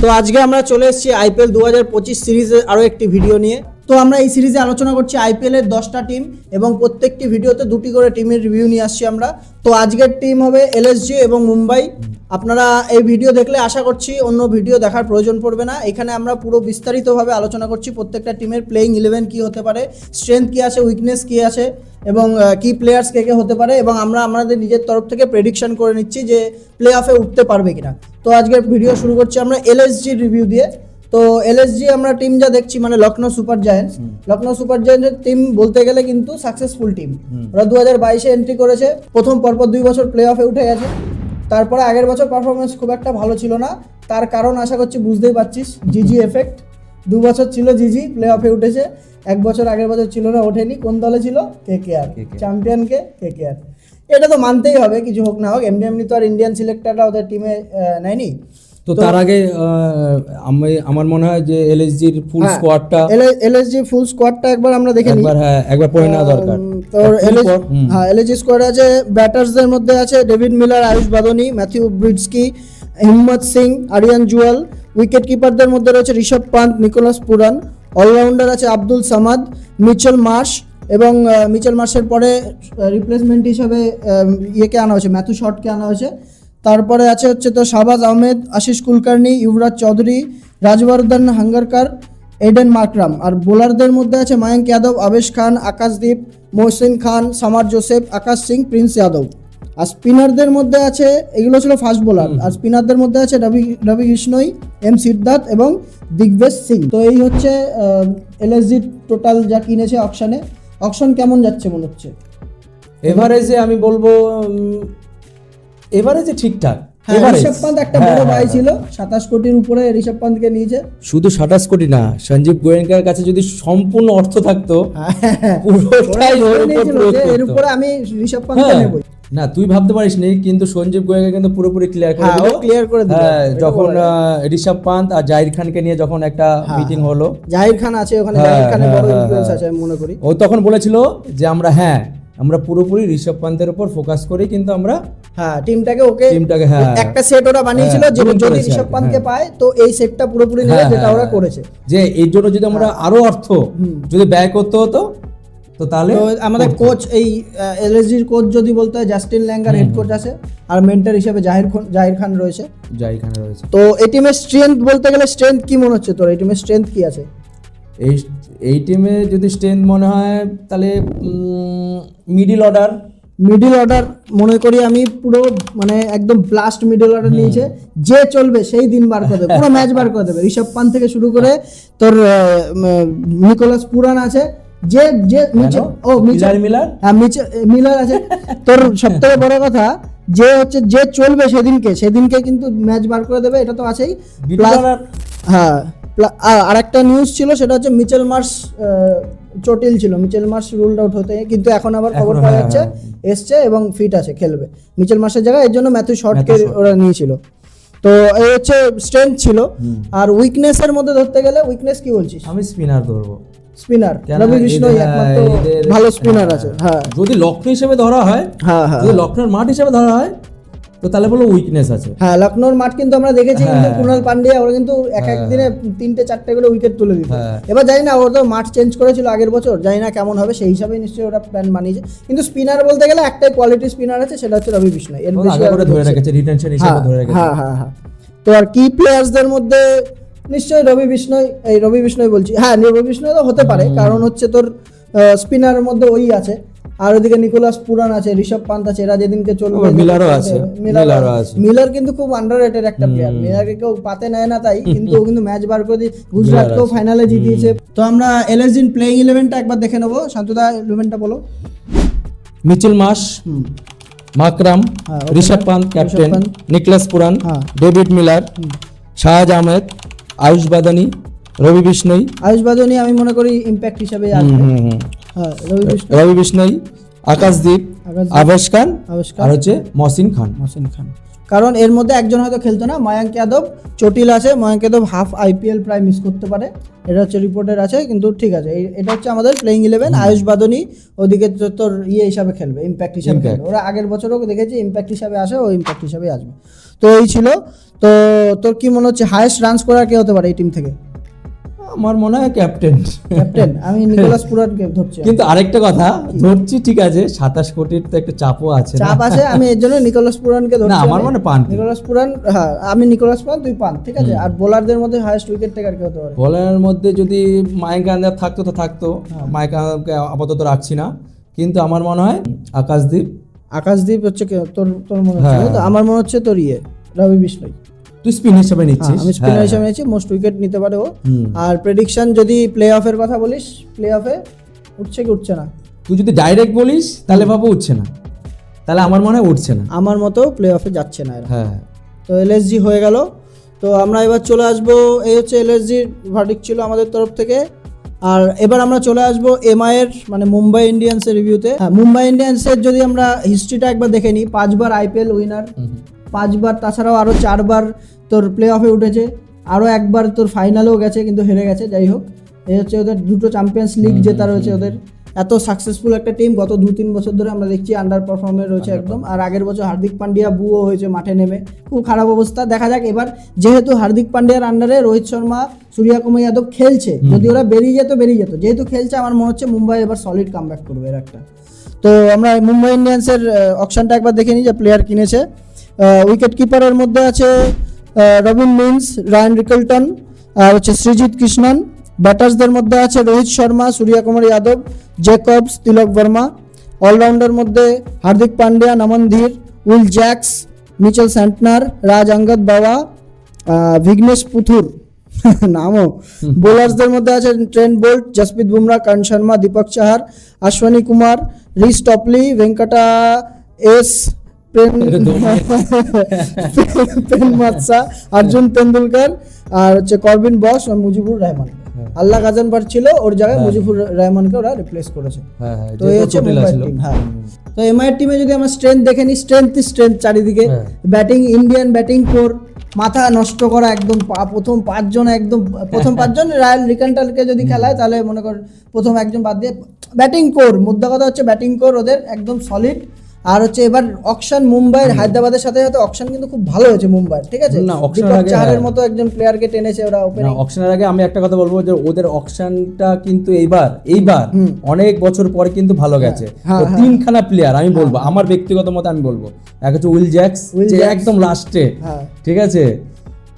তো আজকে আমরা চলে এসেছি আইপিএল দু হাজার পঁচিশ সিরিজের আরও একটি ভিডিও নিয়ে। তো আমরা এই সিরিজে আলোচনা করছি আইপিএল এর দশটা টিম এবং প্রত্যেকটি ভিডিওতে দুটি করে টিমের রিভিউ নিয়ে আসছি আমরা। তো আজকের টিম হবে এলএসজি এবং মুম্বাই। আপনারা এই ভিডিও দেখলে আশা করছি অন্য ভিডিও দেখার প্রয়োজন পড়বে না। এখানে আমরা পুরো বিস্তারিতভাবে আলোচনা করছি প্রত্যেকটা টিমের প্লেইং ইলেভেন কী হতে পারে স্ট্রেংথ কী আছে উইকনেস কী আছে এবং কি প্লেয়ার্স কে কে হতে পারে এবং আমরা আমাদের নিজের তরফ থেকে প্রেডিকশন করে নিচ্ছি যে প্লে অফে উঠতে পারবে কিনা। তো আজকের ভিডিও শুরু করছি আমরা এলএসজি রিভিউ দিয়ে। তো এলএসজি আমরা টিম যা দেখছি মানে Lucknow super giants. Lucknow super জায়ান্টের team বলতে গেলে কিন্তু সাকসেসফুল টিম ওরা দু হাজার বাইশে এন্ট্রি করেছে। প্রথম পরপর দুই বছর প্লে অফে উঠে গেছে। তারপরে আগের বছর পারফরমেন্স খুব একটা ভালো ছিল না। তার কারণ আশা করছি বুঝতেই পারছিস জিজি এফেক্ট দু বছর ছিল জিজি প্লে অফে উঠেছে। এক বছর আগের বছর ছিল না ওঠেনি। কোন দলে ছিল? কে কে আর চ্যাম্পিয়নকে কে কে আর এটা তো মানতেই হবে কিছু হোক না হোক। এমনি এমনি তো আর ইন্ডিয়ান সিলেক্টররা ওদের টিমে নেয়নি। তো তার আগে আমি আমার মনে হয় যে এলএসজির ফুল। স্কোয়াডটা এলএসজি ফুল স্কোয়াডটা একবার আমরা দেখে নিই একবার হ্যাঁ একবার পড়ে নেওয়া দরকার হুম। হ্যাঁ এলএসজি স্কোয়াড আছে ব্যাটার্সদের মধ্যে আছে David Miller Ayush Badoni Matthew Breetzke Himmat Singh Aryan Juyal wicket কিপারদের মধ্যে রয়েছে Rishabh Pant Nicholas Pooran allrounder আছে আব্দুল সামাদ মিচেল মার্শ এবং মিচেল মার্শের পরে রিপ্লেসমেন্ট হিসাবে ইয়েকে আনা হয়েছে ম্যাথু শটকে আনা হয়েছে তারপরে আছে হচ্ছে তো শাহবাজ আহমেদ আশিস কুলকার্নি ইউবরাজ চৌধুরী রাজবর্ধন হাঙ্গারকার এডেন মার্করাম আর বোলারদের মধ্যে আছে Mayank Yadav Avesh Khan Akashdeep Mohsin Khan Shamar Joseph Akash Singh Prince Yadav আর স্পিনারদের মধ্যে আছে এগুলো ছিল ফাস্ট বোলার। আর স্পিনারদের মধ্যে আছে রবি রবি কৃষ্ণই এম সিদ্ধার্থ এবং দিগ্বেশ সিং। তো এই হচ্ছে এলএসজি টোটাল যা কিনেছে অকশনে। অকশন কেমন যাচ্ছে মনে হচ্ছে? এভারেজে আমি বলব এভারেজে ঠিকঠাক হ্যাঁ ঋষভ পান্ত একটা হ্যাঁ, বড় হ্যাঁ, বাই। ছিল সাতাশ কোটির উপরে ঋষভ পান্তকে নিয়েছে। শুধু সাতাশ কোটি না সঞ্জীব গোয়েঙ্কার কাছে যদি সম্পূর্ণ অর্থ থাকতো পুরোটাই ওরা ওর ধরে উপর নিয়েছিল প্রয়োগ যে এর উপরে আমি ঋষভ পান্তকে। না তুই ভাবতে পারিস নি কিন্তু সঞ্জীব গোয়েঙ্কা কিন্তু পুরোপুরি ক্লিয়ার করে দিল। ও করে দিল। যখন ঋষভ পান্ত আর জাহির খানকে নিয়ে যখন একটা মিটিং হলো। জাহির খান আছে ওখানে জাহির খানের বড় ইনফ্লুয়েন্স। আছে আমি মনে করি। ও তখন বলেছিল যে আমরা হ্যাঁ আমরা পুরোপুরি ঋষভ পান্তের উপর ফোকাস করি কিন্তু আমরা হ্যাঁ টিমটাকে ওকে টিমটাকে, হ্যাঁ। একটা সেট ওরা বানিয়েছিল হ্যাঁ, যে যদি ঋষভ পান্তকে হ্যাঁ। পায় তো এই সেটটা পুরোপুরি নেবে হ্যাঁ, যেটা হ্যাঁ, ওরা হ্যাঁ। করেছে। যে এর জন্য যদি আমরা আরও অর্থ যদি ব্যয় করতে হতো তো তাহলে আমাদের কোচ এই এলএসজির কোচ যদি বলতে হয় জাস্টিন ল্যাঙ্গার হেড কোচ আছে আর মেন্টার হিসেবে জাহির খান জাহির খান রয়েছে। জাহির খান রয়েছে। তো এই টিমের স্ট্রেংথ বলতে গেলে স্ট্রেংথ কি মনে হচ্ছে তোর? এই টিমের স্ট্রেংথ কি আছে? এই এই টিমে যদি স্ট্রেংথ মনে হয় তাহলে মিডিল অর্ডার মিডল অর্ডার মনে করি আমি পুরো মানে একদম ব্লাস্ট মিডল অর্ডার নিয়েছে। যে চলবে সেই দিন বার করে দেবে পুরো ম্যাচ বার করে দেবে। ঋষভ পান থেকে শুরু করে তোর নিকোলাস পুরান আছে। যে যে ও মিলার মিলার? হ্যাঁ মিলার আছে। তোর সব থেকে বড় কথা যে হচ্ছে যে চলবে সেদিনকে সেদিনকে কিন্তু ম্যাচ বার করে দেবে এটা তো আছেই। হ্যাঁ। আর একটা নিউজ ছিল সেটা হচ্ছে মিচেল মার্স চটিল ছিল। মিচেল মার্স রুলড আউট হতে কিন্তু এখন আবার খবর পাওয়া হ্যাঁ, যাচ্ছে এসছে এবং ফিট আছে খেলবে। মিচেল মার্সের জায়গায় এর জন্য ম্যাথু শর্টকে ওরা নিয়েছিল। তো এই হচ্ছে স্ট্রেংথ ছিল। আর উইকনেসের মধ্যে ধরতে গেলে উইকনেস কি বলছিস? আমি স্পিনার ধরবো। স্পিনার রবি বিষ্ণই এদের- একমাত্র ভালো স্পিনার হ্যাঁ, আছে হ্যাঁ। যদি লক্ষ্য হিসেবে ধরা হয় হ্যাঁ হ্যাঁ। যদি লক্ষ্ণের মাঠ হিসেবে ধরা হয় তো তাহলে বলো উইকনেস আছে। হ্যাঁ লখনৌর মাঠ কিন্তু আমরা দেখেছি কিন্তু হ্যাঁ। কুণাল পান্ডিয়া ওরা কিন্তু এক এক দিনে তিনটে চারটে করে উইকেট তুলে দিত। হ্যাঁ। এবার জানি না ওরা তো মাঠ চেঞ্জ করেছিল আগের বছর জানি না কেমন হবে সেই হিসাবে নিশ্চয়ই ওরা প্ল্যান বানিয়েছে। কিন্তু স্পিনার বলতে গেলে একটাই কোয়ালিটি স্পিনার আছে সেটা হচ্ছে রবি বিষ্ণয়। এর বেশি করে ধরে রেখেছে রিটেনশন হিসেবে হ্যাঁ ধরে রেখেছে। হ্যাঁ হ্যাঁ হ্যাঁ। তো আর কি প্লেয়ার্সদের মধ্যে নিশ্চয়ই রবি বিষ্ণয় এই রবি বিষ্ণয় বলছি হ্যাঁ রবি বিষ্ণয় তো হতে পারে কারণ হচ্ছে তোর স্পিনারের মধ্যে ওই আছে। আর ওদিকে নিকোলাস পুরান আছে ঋষভ পান্ত আছে এরা যেদিনকে চলবে মিলারও আছে, মিলারও আছে। মিলার কিন্তু খুব আন্ডাররেটেড একটা প্লেয়ার মিলারকে কেউ পাতে নেয় না তাই কিন্তু ও কিন্তু ম্যাচ বার করে দিয়ে গুজরাটকেও ফাইনালে জিতিয়েছে। তো আমরা এলএসজিন প্লেইং ইলেভেনটা একবার দেখে নেব। শান্তদা ইলেভেনটা বলো। মিচেল মাস মাকরাম হ্যাঁ, ঋষভ পান্ত ক্যাপ্টেন। নিকলাস পুরান হ্যাঁ। ডেভিড মিলার শাহজ আহমেদ আয়ুষ বাদানি রবি বিষ্ণই। আয়ুষ বাদনী আমি মনে করি ইম্প্যাক্ট হিসাবে আসবে। রবি বিষ্ণই আকাশদীপ আবেশ খান। আর হচ্ছে মহসিন খান। মহসিন খান। কারণ এর মধ্যে একজন হয়তো খেলতো না ময়াঙ্ক যাদব। চটিল আছে ময়াঙ্ক যাদব হাফ আইপিএল প্রায় মিস করতে পারে। এটা হচ্ছে রিপোর্টের আছে কিন্তু ঠিক আছে। এটা হচ্ছে আমাদের প্লেইং ইলেভেন আয়ুষ বাদনী। ওদিকে তো- তোর ইয়ে হিসাবে খেলবে ইম্প্যাক্ট হিসাবে খেলবে। ওরা আগের বছরও দেখেছি ইম্প্যাক্ট হিসাবে আসে ও ইম্প্যাক্ট হিসাবে আসবে। তো এই ছিল। তো তোর কি মনে হচ্ছে হায়েস্ট রানস করার কে হতে পারে এই টিম থেকে? আমার মনে হয় ক্যাপ্টেন। ক্যাপ্টেন আমি নিকোলাস পুরানকে ধরছি কিন্তু আরেকটা কথা ধরছি ঠিক আছে সাতাশ কোটির তো একটা চাপও আছে? চাপ আছে আমি এর জন্য নিকোলাস পুরানকে ধরছি না, আমার মনে পান নিকোলাস পুরান হ্যাঁ আমি নিকোলাস পুরান তুই পান ঠিক আছে? আর বোলারদের মধ্যে হায়েস্ট উইকেট টেকার কে হতে পারে? বলারের মধ্যে যদি মাইক আন্দার থাকতো তো থাকতো মাইক আন্দারকে আপাতত রাখছি না। কিন্তু আমার মনে হয় আকাশদীপ। আকাশদীপ হচ্ছে তোর তোর মনে হচ্ছে হ্যাঁ। তো? আমার মনে হচ্ছে তোর ইয়ে রবি বিষ্ণয় তুই স্পিন হিসেবে হ্যাঁ, নিচ্ছিস? আমি স্পিনার হ্যাঁ, হিসেবে নিয়েছি মোস্ট উইকেট নিতে পারে ও। আর প্রেডিকশন যদি প্লে অফের কথা বলিস প্লে অফে উঠছে কি উঠছে না? তুই যদি ডাইরেক্ট বলিস তাহলে বাবু উঠছে না। তাহলে আমার মনে হয় উঠছে না। আমার মতো প্লে অফে যাচ্ছে না এরা। হ্যাঁ তো এলএসজি হয়ে গেল। তো আমরা এবার চলে আসব এই হচ্ছে এলএসজির ভার্ডিক ছিল আমাদের তরফ থেকে। আর এবার আমরা চলে আসব এমআই এর মানে মুম্বাই ইন্ডিয়ান্সের রিভিউতে হ্যাঁ মুম্বাই ইন্ডিয়ান্সের যদি আমরা হিস্ট্রিটা একবার দেখে নিই পাঁচবার আইপিএল উইনার পাঁচবার তাছাড়াও আরও চারবার তোর প্লে অফে উঠেছে। আরও একবার তোর ফাইনালেও গেছে কিন্তু হেরে গেছে যাই হোক। এই হচ্ছে ওদের দুটো চ্যাম্পিয়ন্স লিগ জেতা রয়েছে ওদের। এত সাকসেসফুল একটা টিম গত দু তিন বছর ধরে আমরা দেখছি আন্ডার পারফর্মে রয়েছে একদম। আর আগের বছর হার্দিক পান্ডিয়া বুও হয়েছে মাঠে নেমে। খুব খারাপ অবস্থা। দেখা যাক এবার যেহেতু হার্দিক পান্ডিয়ার আন্ডারে রোহিত শর্মা সূর্যা কুমার যাদব খেলছে যদি ওরা বেরিয়ে যেত বেরিয়ে যেত। যেহেতু খেলছে আমার মনে হচ্ছে মুম্বাই এবার সলিড কামব্যাক করবে এর একটা। তো আমরা মুম্বাই ইন্ডিয়ান্সের অপশনটা একবার দেখে নিই যে প্লেয়ার কিনেছে। উইকেট কিপারের মধ্যে আছে রবিন মিন্স, রায়ন রিকলটন, আর হচ্ছে সৃজিত কৃষ্ণন। ব্যাটার্সদের মধ্যে আছে রোহিত শর্মা সূর্যা কুমার যাদব জেকবস তিলক বর্মা। অলরাউন্ডার মধ্যে Hardik Pandya, Naman Dhir, Will Jacks, Mitchell Santner, Raj Angad Bawa Vignesh Puthur. নামও। বোলার্সদের মধ্যে আছে Trent Boult, Jasprit Bumrah, Karn Sharma, Deepak Chahar Ashwani Kumar, Reece Topley, Venkata S প্রেম প্রেম মাৎসা অর্জুন তেন্ডুলকর আর হচ্ছে করবিন বস আর মুজিবুর রহমান। আল্লাহ গাজানবার ছিল ওর জায়গায় মুজিবুর রহমানকে ওরা রিপ্লেস করেছে। হ্যাঁ হ্যাঁ তো এই হচ্ছে মুম্বাই টিম হ্যাঁ। তো এমআই টিমে যদি আমরা স্ট্রেংথ দেখে নিই স্ট্রেংথ স্ট্রেংথ চারিদিকে। হ্যাঁ। ব্যাটিং ইন্ডিয়ান ব্যাটিং কোর মাথা নষ্ট করা একদম প্রথম পাঁচজন একদম প্রথম পাঁচজন রায়াল রিকান্টালকে যদি খেলায় তাহলে মনে কর প্রথম একজন বাদ দিয়ে ব্যাটিং কোর মুদ্রা কথা হচ্ছে ব্যাটিং কোর ওদের একদম সলিড আর হচ্ছে এবার অকশন মুম্বাই হায়দ্রাবাদের সাথে সাথে অকশন কিন্তু খুব ভালো হয়েছে মুম্বাই ঠিক আছে? না, অকশন আগে চারের হ্যাঁ। মতো একজন প্লেয়ারকে টেনেছে ওরা ওপেনিং অকশনের আগে আমি একটা কথা বলব যে ওদের অকশনটা কিন্তু এইবার এইবার অনেক বছর পর কিন্তু ভালো গেছে। হ্যাঁ, তো তিনখানা প্লেয়ার আমি বলব আমার ব্যক্তিগত মত আমি বলব। এক হচ্ছে উইল জ্যাক্স যে একদম লাস্টে হ্যাঁ। ঠিক আছে?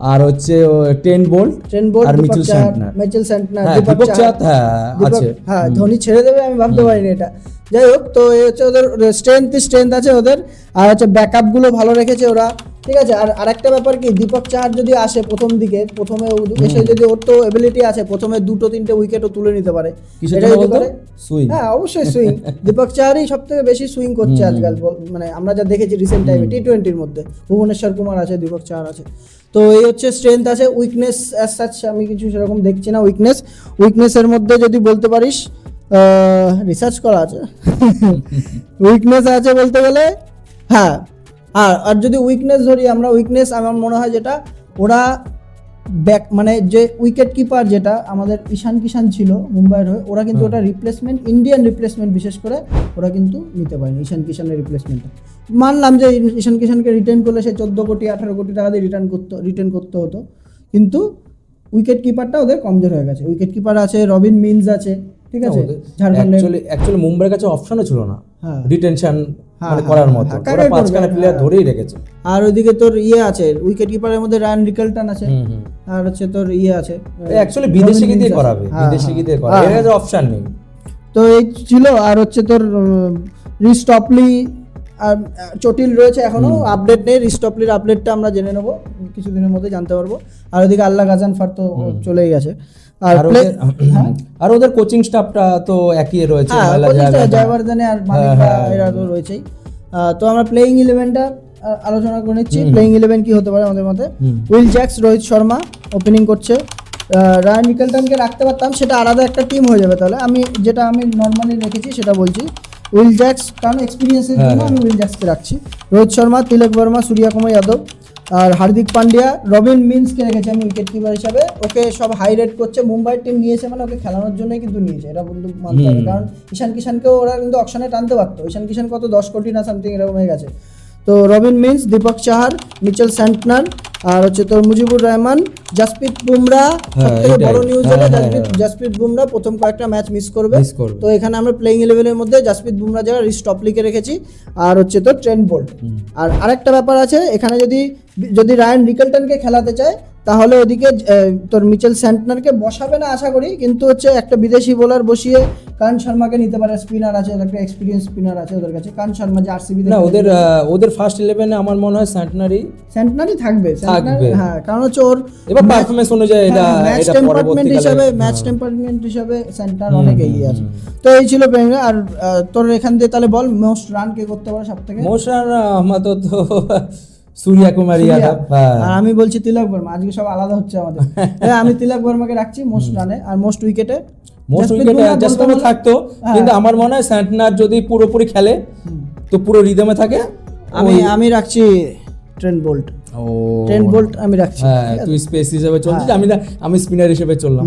আর হচ্ছে টেন বোল্ট টেন বোল্ট আর মিচেল স্যান্টনার মিচেল স্যান্টনার হ্যাঁ দীপক চাত চাঁদ হ্যাঁ আছে। হ্যাঁ ধোনি ছেড়ে দেবে আমি ভাবতে পারিনি এটা। যাই হোক তো এই হচ্ছে ওদের স্ট্রেংথ স্ট্রেংথ আছে ওদের। আর হচ্ছে ব্যাকআপগুলো ভালো রেখেছে ওরা। ঠিক আছে আর আরেকটা ব্যাপার কি দীপক চাহার যদি আসে প্রথম দিকে প্রথমে এসে যদি ওর তো এবিলিটি আছে প্রথমে দুটো তিনটে উইকেটও তুলে নিতে পারে। এটা যদি করে হ্যাঁ অবশ্যই সুইং দীপক চাহারই সব থেকে বেশি সুইং করছে আজকাল মানে আমরা যা দেখেছি রিসেন্ট টাইমে টি টোয়েন্টির মধ্যে। ভুবনেশ্বর কুমার আছে দীপক চাহার আছে। তো এই হচ্ছে স্ট্রেংথ আছে উইকনেস অ্যাজ সাচ আমি কিছু সেরকম দেখছি না উইকনেস উইকনেসের মধ্যে যদি বলতে পারিস রিসার্চ করা আছে। উইকনেস আছে বলতে গেলে হ্যাঁ আর আর যদি উইকনেস ধরি আমরা উইকনেস আমার মনে হয় যেটা ওরা ব্যাক মানে যে উইকেট কিপার যেটা আমাদের ঈশান কিষান ছিল মুম্বাইয়ের হয়ে ওরা কিন্তু ওটা রিপ্লেসমেন্ট ইন্ডিয়ান রিপ্লেসমেন্ট বিশেষ করে ওরা কিন্তু নিতে পারেনি ঈশান কিষানের রিপ্লেসমেন্টটা মানলাম যে ঈশান কিষানকে রিটার্ন করলে সে চোদ্দ কোটি আঠারো কোটি টাকা দিয়ে রিটার্ন করতে রিটার্ন করতে হতো। কিন্তু উইকেট কিপারটা ওদের কমজোর হয়ে গেছে। উইকেট কিপার আছে রবিন মিন্স আছে ঠিক আছে? অ্যাকচুয়ালি অ্যাকচুয়ালি মুম্বাইয়ের কাছে অপশনও ছিল না। হ্যাঁ। রিটেনশন হ্যাঁ, মানে হ্যাঁ, করার হ্যাঁ, মতো। হ্যাঁ, ওরা পাঁচখানা প্লেয়ার হ্যাঁ। ধরেই রেখেছে। আর ওইদিকে তোর ইয়ে আছে উইকেট কিপারের মধ্যে রায়ান রিকেলটন আছে। আর হচ্ছে তোর ইয়ে আছে অ্যাকচুয়ালি বিদেশি রবিন দিয়ে করাবে হ্যাঁ, বিদেশি হ্যাঁ। দিয়ে করাবে। এর কাছে অপশন নেই। তো এই ছিল আর হচ্ছে তোর রিস্টপলি আর চটিল রয়েছে এখনও আপডেট নেই। রিস্টপলির আপডেটটা আমরা জেনে নেব কিছুদিনের মধ্যে জানতে পারব। আর ওদিকে আল্লাহ গাজান ফার তো চলেই গেছে। আর আর ওদের কোচিং স্টাফটা তো একই রয়েছে হ্যাঁ জয়বর্ধনে আর এরা তো রয়েছেই। তো আমরা প্লেইং ইলেভেনটা আলোচনা করে নিচ্ছি। প্লেইং ইলেভেন কি হতে পারে আমাদের মতে? Will Jacks Rohit Sharma opening করছে। রায়ান নিকেলটনকে রাখতে পারতাম সেটা আলাদা একটা টিম হয়ে যাবে তাহলে। আমি যেটা আমি নর্মালি রেখেছি সেটা বলছি। উইল জ্যাক্স কারণ এক্সপিরিয়েন্সের জন্য আমি উইল জ্যাক্সকে রাখছি। রোহিত শর্মা তিলক বর্মা সূর্যা কুমার যাদব। আর হার্দিক পান্ডিয়া রবিন মিন্সকে রেখেছে আমি উইকেট কিপার হিসাবে। ওকে সব হাই রেট করছে। মুম্বাই টিম নিয়েছে মানে ওকে খেলানোর জন্যই কিন্তু নিয়েছে। এটা বন্ধু মানতে হবে কারণ ঈশান কিষানকেও ওরা কিন্তু অপশানে টানতে পারতো। ঈশান কিষান কত দশ কোটি না সামথিং এরকম হয়ে গেছে। তো তো রবিন মিন্স দীপক চাহার মিচেল স্যান্টনার আর হচ্ছে তোর মুজিবুর রহমান জাসপ্রীত বুমরা হ্যাঁ, সবথেকে বড় নিউজ হলো হ্যাঁ, জাসপ্রীত হ্যাঁ। জাসপ্রীত বুমরা প্রথম কয়েকটা ম্যাচ মিস করবে। তো এখানে আমরা প্লেইং ইলেভেনের মধ্যে জাসপ্রীত বুমরা যারা স্টপ লিখে রেখেছি আর হচ্ছে তোর ট্রেন্ট বোল্ট আর আরেকটা ব্যাপার আছে এখানে যদি যদি রায়ান রিকেলটনকে খেলাতে চায় তাহলে ওদিকে তোর মিচেল স্যান্টনারকে বসাবে না আশা করি কিন্তু হচ্ছে একটা বিদেশি বোলার বসিয়ে কান শর্মাকে নিতে পারে। স্পিনার আছে একটা এক্সপিরিয়েন্স স্পিনার আছে ওদের কাছে। কান শর্মা যে আরসিবি না ওদের ওদের ফার্স্ট ইলেভেনে আমার মনে হয় সেন্টনারি স্যান্টনারই থাকবে থাকবে। হ্যাঁ কারণ হচ্ছে ওর এবার পারফরমেন্স অনুযায়ী এটা ম্যাচ টেম্পারমেন্ট হিসাবে ম্যাচ টেম্পারমেন্ট হিসাবে সেন্টার অনেক এগিয়ে আছে তো এই ছিল প্রেমিকা আর তোর এখান দিয়ে তাহলে বল মোস্ট রান কে করতে পারে সব থেকে মোশন আমাদের তো সূর্যা কুমার যাদব হ্যাঁ। আর আমি বলছি তিলক বর্মা আজকে সব আলাদা হচ্ছে আমাদের। হ্যাঁ, আমি তিলক বর্মাকে রাখছি মোস্ট রানে আর মোস্ট উইকেটে মোস্ট উইকেটে অ্যাডজাস্টমেন্ট থাকতো হ্যাঁ। কিন্তু আমার মনে হয় স্যান্টনার যদি পুরোপুরি খেলে তো পুরো রিদমে থাকে আমি আমি রাখছি ট্রেন্ট বোল্ট ও। ট্রেন্ট বোল্ট আমি রাখছি। হ্যাঁ তুই স্পেস হিসেবে চলছিস আমি না আমি স্পিনার হিসেবে চললাম।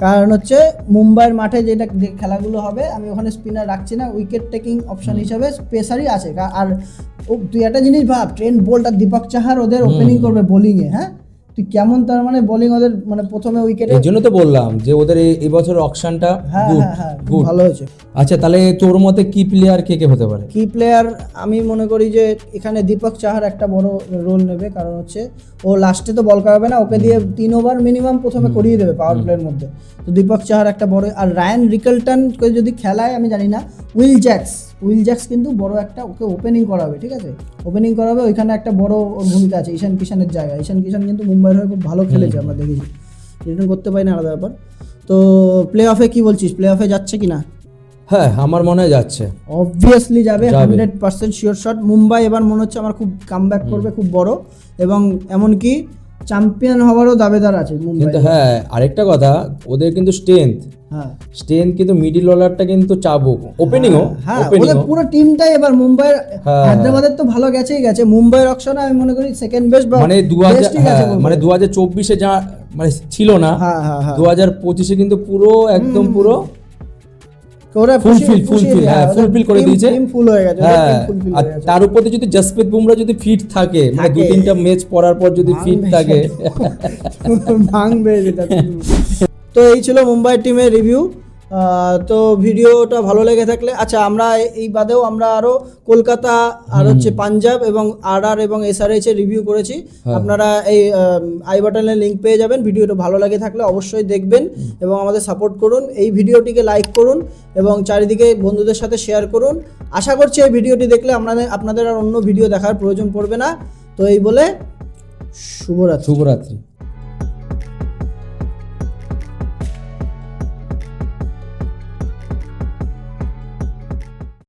কারণ হচ্ছে মুম্বাইয়ের মাঠে যেটা খেলাগুলো হবে আমি ওখানে স্পিনার রাখছি না উইকেট টেকিং অপশন হিসেবে স্পেসারই আছে। আর ও তুই একটা জিনিস ভাব ট্রেন বোল্ট আর দীপক চাহার ওদের ওপেনিং করবে বোলিংয়ে হ্যাঁ? কেমন তার মানে বোলিং ওদের মানে প্রথমে উইকেটে এই জন্য তো বললাম যে ওদের এই- বছর অকশনটা গুড গুড ভালো হয়েছে। আচ্ছা তাহলে তোর মতে কি প্লেয়ার কে কে হতে পারে? কি প্লেয়ার আমি মনে করি যে এখানে দীপক চাহার একটা বড় রোল নেবে কারণ হচ্ছে ও লাস্টে তো বল করাবে না ওকে দিয়ে তিন ওভার মিনিমাম প্রথমে করিয়ে দেবে পাওয়ার প্লের মধ্যে। তো দীপক চাহার একটা বড় আর রায়ান রিকেলটনকে যদি খেলায় আমি জানি না উইল জ্যাক্স উইল জ্যাক্স কিন্তু বড় একটা ওকে ওপেনিং করাবে ঠিক আছে? ওপেনিং করাবে ওইখানে একটা বড় ওর ভূমিকা আছে ঈশান কিষানের জায়গা। ঈশান কিষান কিন্তু মুম্বাইয়ের হয়ে খুব ভালো খেলেছে আমরা দেখেছি। রিটার্ন করতে পারি না আলাদা ব্যাপার। তো প্লে অফে কি বলছিস? প্লে অফে যাচ্ছে কি না? হ্যাঁ আমার মনে হয় যাচ্ছে। অবভিয়াসলি যাবে। Hundred percent sure shot Mumbai এবার মনে হচ্ছে আমার খুব কাম করবে খুব বড়। এবং এমনকি চ্যাম্পিয়ন হওয়ারও দাবেদার আছে মুম্বাই। কিন্তু হ্যাঁ আরেকটা কথা ওদের কিন্তু স্ট্রেংথ হ্যাঁ। স্ট্রেংথ কিন্তু মিডিল অর্ডারটা কিন্তু ওপেনিংও হ্যাঁ ওদের পুরো টিমটাই এবার মুম্বাইয়ের হ্যাঁ। হায়দ্রাবাদের তো ভালো গেছেই গেছে। মুম্বাইয়ের আমি মনে করি সেকেন্ড বেস্ট মানে দু হ্যাঁ। মানে দু হাজার চব্বিশে যা মানে ছিল না হ্যাঁ হ্যাঁ হ্যাঁ। দু হাজার পঁচিশে কিন্তু পুরো একদম পুরো ওরা ফুলফিল ফুলফিল হ্যাঁ ফুলফিল করে দিয়েছে। ফুল হয়ে গেছে হ্যাঁ আর তার উপরে যদি জসপ্রীত বুমরা যদি ফিট থাকে মানে দু তিনটা ম্যাচ পড়ার পর যদি ফিট থাকে। ভাঙবে যেটা তো এই ছিল মুম্বাই টিমের রিভিউ তো ভিডিওটা ভালো লেগে থাকলে আচ্ছা আমরা এই বাদেও আমরা আরও কলকাতা আর হচ্ছে পাঞ্জাব এবং আর আর এবং এসআরএইচ এর রিভিউ করেছি। আপনারা এই আই বাটনের লিঙ্ক পেয়ে যাবেন। ভিডিওটা ভালো লাগে থাকলে অবশ্যই দেখবেন এবং আমাদের সাপোর্ট করুন। এই ভিডিওটিকে লাইক করুন এবং চারিদিকে বন্ধুদের সাথে শেয়ার করুন। আশা করছি এই ভিডিওটি দেখলে আপনাদের আপনাদের আর অন্য ভিডিও দেখার প্রয়োজন পড়বে না। তো এই বলে শুভরাত্রি। শুভরাত্রি।